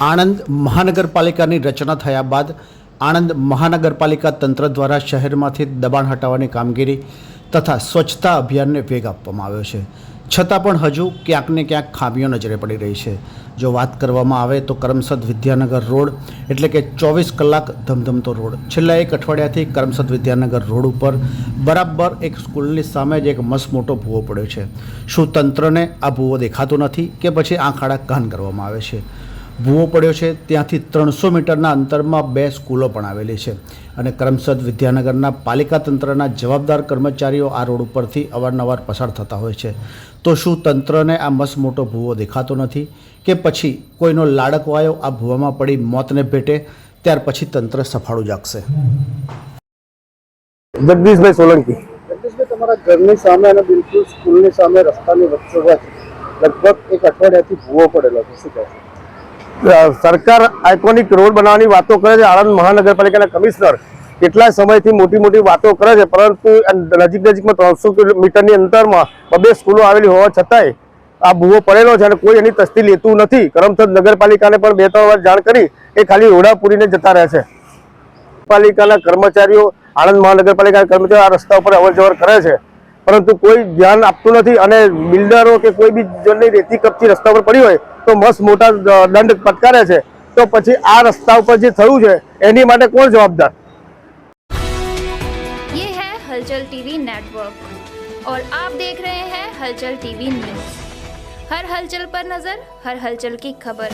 આણંદ મહાનગરપાલિકાની રચના થયા બાદ આણંદ મહાનગરપાલિકા તંત્ર દ્વારા શહેરમાંથી દબાણ હટાવવાની કામગીરી તથા સ્વચ્છતા અભિયાનને વેગ આપવામાં આવ્યો છે. છતાં પણ હજુ ક્યાંક ને ક્યાંક ખામીઓ નજરે પડી રહી છે. જો વાત કરવામાં આવે તો કરમસદ વિદ્યાનગર રોડ એટલે કે ચોવીસ કલાક ધમધમતો રોડ. છેલ્લા એક અઠવાડિયાથી કરમસદ વિદ્યાનગર રોડ ઉપર બરાબર એક સ્કૂલની સામે જ એક મસ્ત મોટો ભૂવો પડ્યો છે. શું તંત્રને આ ભૂવો દેખાતો નથી કે પછી આંખ આડા કાન કરવામાં આવે છે? ભૂવો પડ્યો છે. ત્યાંથી ત્રણસો મીટરના અંતરમાં બે સ્કૂલો પણ આવેલી છે અને કરમસદ વિદ્યાનગરના પાલિકા તંત્રના જવાબદાર કર્મચારીઓ આ રોડ ઉપરથી અવારનવાર પસાર થતા હોય છે. તો શું તંત્રને આ મસ મોટો ભૂવો દેખાતો નથી કે પછી કોઈનો લાડકવાયો આ ભૂવામાં પડી મોતને ભેટે? ત્યાર પછી તંત્ર સફાળું જાગશે. જગદીશભાઈ સોલંકી. જગદીશભાઈ તમારા ઘરની સામે અને બિલકુલ સ્કૂલની સામે રસ્તાની વચ્ચોવચ લગભગ એક અઠવાડિયાથી ભૂવો પડેલો છે. શું કહેશો? અ, સરકાર આઇકોનિક રોડ બનાવવાની વાતો કરે છે. આણંદ મહાનગરપાલિકાના કમિશનર કેટલા સમયથી મોટી મોટી વાતો કરે છે, પરંતુ નજીક નજીકમાં ત્રણસો કિલોમીટરની અંતરમાં બબે સ્કૂલો આવેલી હોવા છતાંય આ ભૂવો પડેલો છે અને કોઈ એની તસ્તી લેતું નથી. કરમસદ નગરપાલિકાને પણ બે ત્રણ વાર જાણ કરી એ ખાલી રોડા પૂરીને જતા રહે છે. પાલિકાના કર્મચારીઓ આણંદ મહાનગરપાલિકાના કર્મચારીઓ આ રસ્તા ઉપર અવર કરે છે. પરંતુ કોઈ ધ્યાન આપતું નથી અને બિલ્ડરો કે કોઈ બી જણની રેતી કપચી રસ્તા પર પડી હોય તો મસ્ત મોટા દ- દંડ ફટકારે છે તો પછી આ રસ્તા ઉપર જે થયું છે એની માટે કોણ જવાબદાર ये है हलचल टीवी नेटवर्क और आप देख रहे हैं हलचल टीवी न्यूज हर हलचल पर नजर हर हलचल की खबर